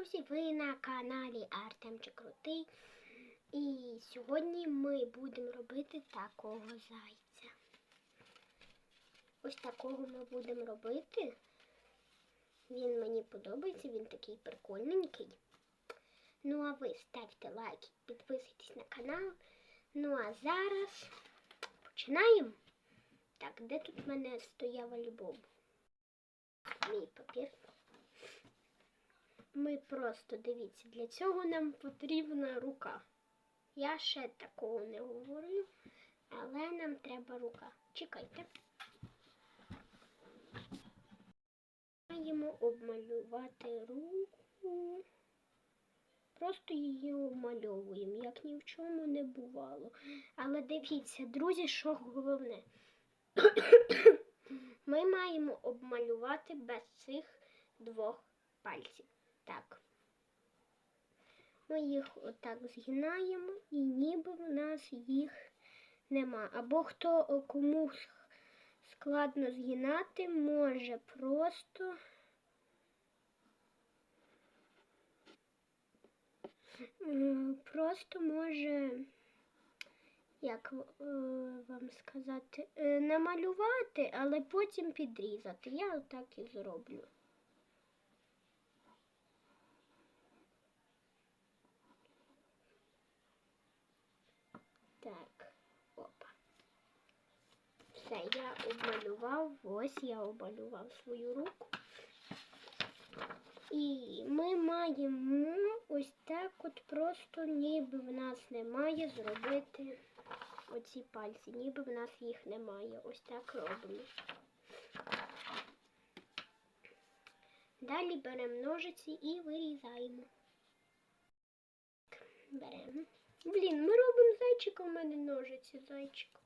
Друзі, ви на каналі Артемчик Крутий. І сьогодні ми будемо робити такого зайця. Ось такого ми будемо робити. Він мені подобається, він такий прикольненький. Ну а ви ставте лайки, підписуйтесь на канал. Ну а зараз починаємо. Так, де тут в мене стояв альбом? Мій папір. Ми просто дивіться, для цього нам потрібна рука. Я ще такого не говорю, але нам треба рука. Чекайте. Маємо обмалювати руку. Просто її обмальовуємо, як ні в чому не бувало. Але дивіться, друзі, що головне. Ми маємо обмалювати без цих двох пальців. Так. Ми їх отак згинаємо і ніби в нас їх нема. Або хто кому складно згинати, може просто просто може, як е, вам сказати, е, намалювати, але потім підрізати. Я отак і зроблю. Так, опа. Все, я обмалював. Ось я обмалював свою руку. І ми маємо ось так от просто, ніби в нас немає, зробити оці пальці, ніби в нас їх немає. Ось так робимо. Далі беремо ножиці і вирізаємо. Беремо. Блін, ми робимо зайчика, у мене ножиці зайчик.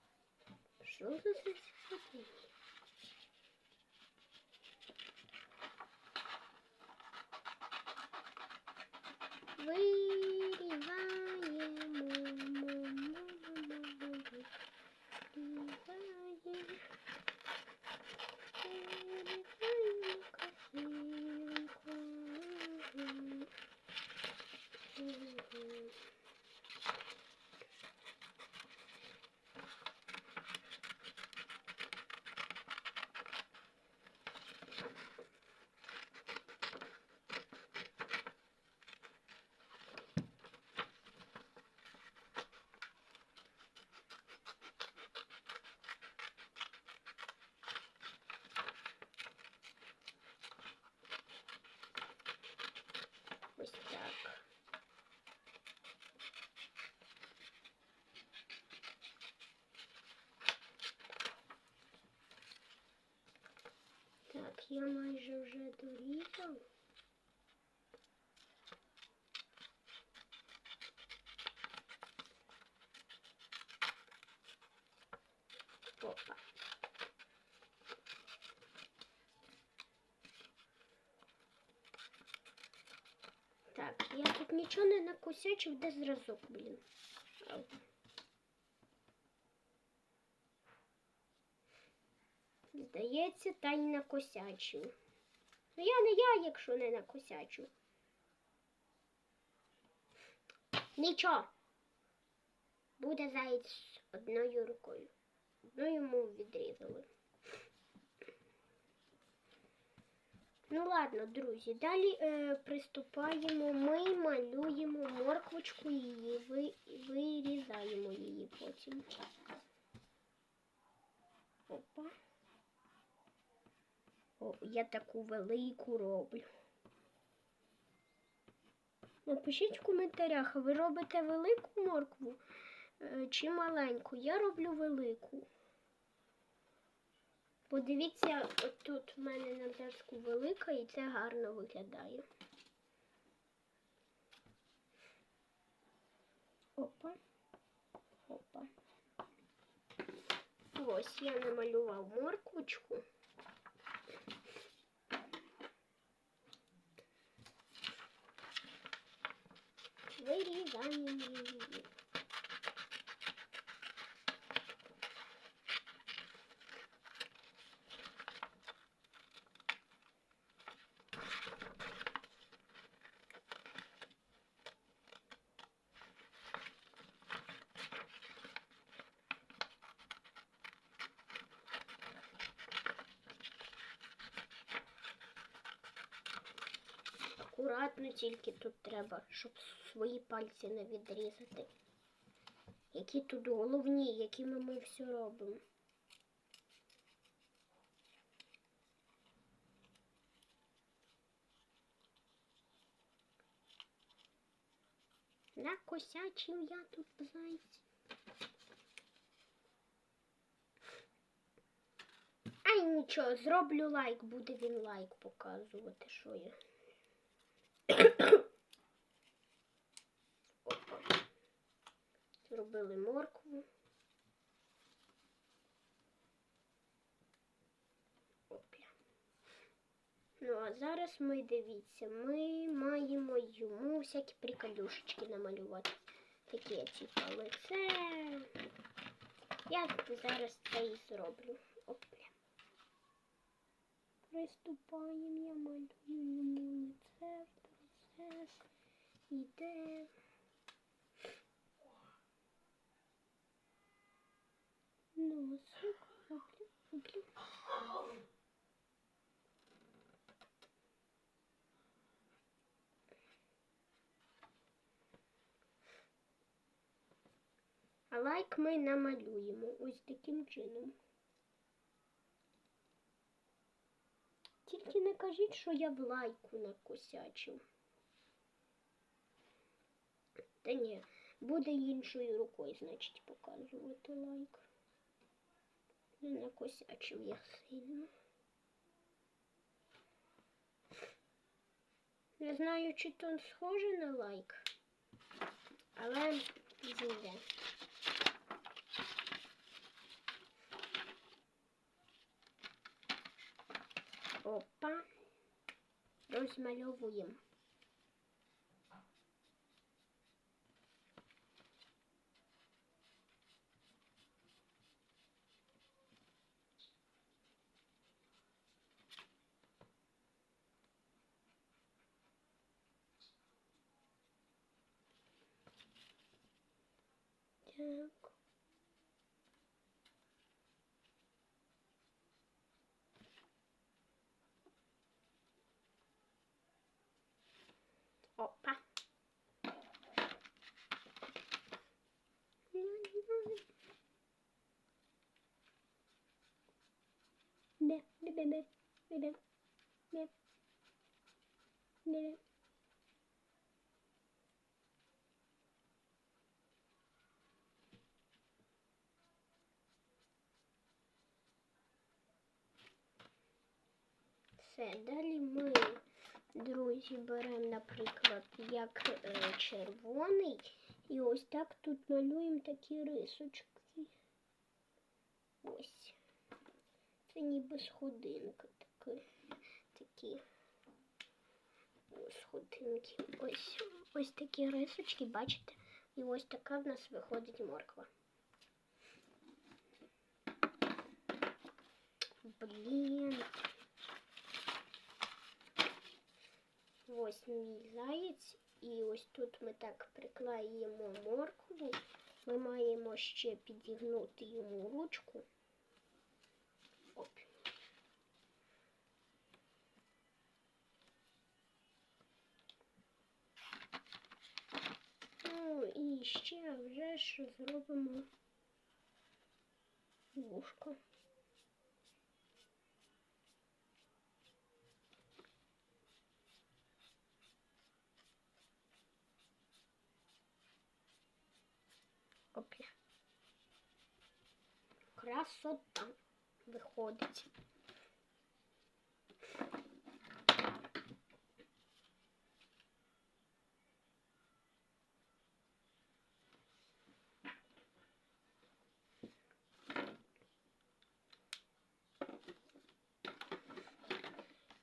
Що за? Вирізаємо. Вирізаємо. Вирізаємо красивенько. Ось так. Так, я майже вже дорізав. Опа. Так, я тут нічого не накосячив, де зразок, блін. Здається, та й накосячив. Ну я не я, якщо не накосячу. Нічого. Буде заєць одною рукою. Одну йому відрізали. Ну ладно, друзі, далі е, приступаємо. Ми малюємо морквочку її, ви, вирізаємо її потім. Опа. О, я таку велику роблю. Напишіть в коментарях, ви робите велику моркву е, чи маленьку? Я роблю велику. Подивіться, тут в мене на зразку велика і це гарно виглядає. Опа. Опа. Ось я намалював морквочку. вырезаем. Акуратно тільки тут треба, чтобы. Свої пальці не відрізати. Які тут головні, якими ми все робимо. Накосячив я тут зайць. Ай, нічого, зроблю лайк, буде він лайк показувати, що я. Опа. Зробили моркву. Ну, а зараз ми дивіться, ми маємо йому всякі приколюшечки намалювати. Такі, типу, лице. Я зараз це і зроблю. Опля. Приступаємо, я малюю йому лице, процес іде. Носик, оплю, оплю. А лайк ми намалюємо ось таким чином. Тільки не кажіть, що я в лайку накосячив. Та ні, буде іншою рукою, значить, показувати лайк. Не накосячив я сильно. Не знаю, чи то схоже на лайк, але зійде. Опа. Розмальовуємо. Так. Опа. Не, не, не, не, не, не, не, не. Все, далі ми, друзі, беремо, наприклад, як е, червоний, і ось так тут малюємо такі рисочки. Ось. Це ніби сходинка такі. такі. Сходинки. Ось, ось такі рисочки, бачите? І ось така в нас виходить морква. Блін. Ось мій заєць, і ось тут ми так приклеїмо моркву. Ми маємо ще підігнути йому ручку. Оп. Ну і ще вже ж зробимо вушко. Опля. Красота виходить.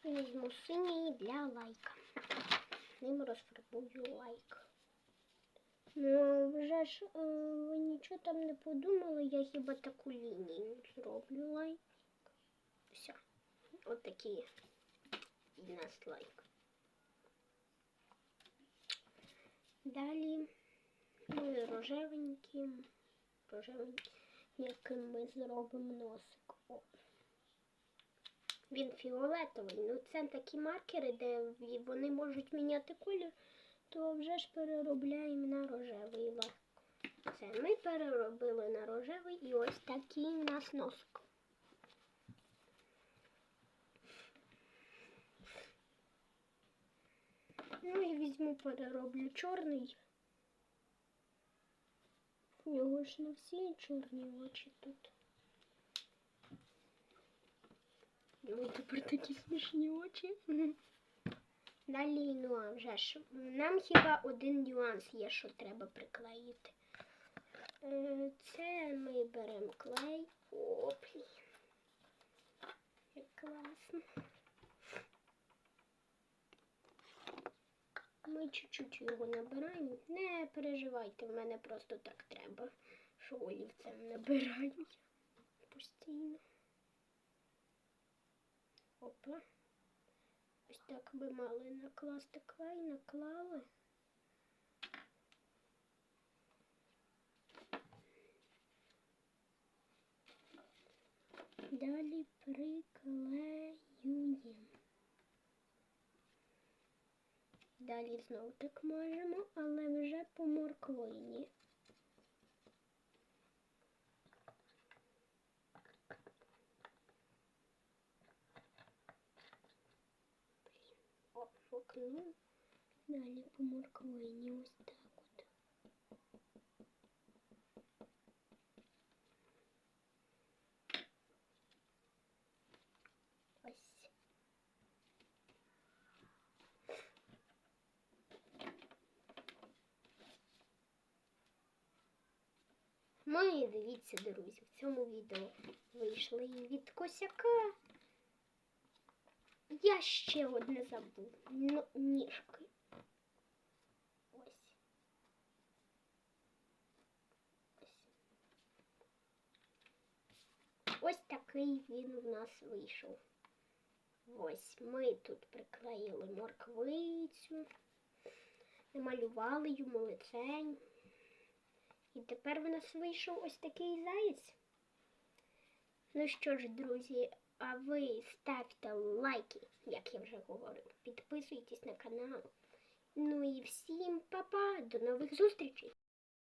Візьму синій для лайка. Ним розфарбую лайк. Ну, вже ж е, ви нічого там не подумали, я хіба таку лінію зроблю лайк. Все. От такі у нас лайк. Далі ми рожевеньким, рожевеньким, яким ми зробимо носик. О. Він фіолетовий. Ну це такі маркери, де вони можуть міняти колір, то вже ж переробляємо на рожевий легко. Це ми переробили на рожевий і ось такий у нас носик. Ну і візьму, перероблю чорний. У нього ж не всі чорні очі тут. Ой, тепер такі смішні очі. Далі, ну вже ж. Нам хіба один нюанс є, що треба приклеїти. Е, Це ми беремо клей. Оп. Як класно. Ми чуть-чуть його набираємо. Не переживайте, в мене просто так треба, що олівцем набирають постійно. Опа. Так би мали накласти клей, наклали. Далі приклеюємо. Далі знову так можемо, але вже по морквині. О, вокно. Далі по морквині ось так от. Ось. Ми, дивіться, друзі, в цьому відео вийшли і від косяка. Я ще одне забув. Ну, ніжки. Ось. Ось. Ось такий він у нас вийшов. Ось ми тут приклеїли морквицю, намалювали йому лицень. І тепер в нас вийшов ось такий заєць. Ну що ж, друзі, а ви ставте лайки, як я вже говорив. Підписуйтесь на канал. Ну і всім па-па, до нових зустрічей!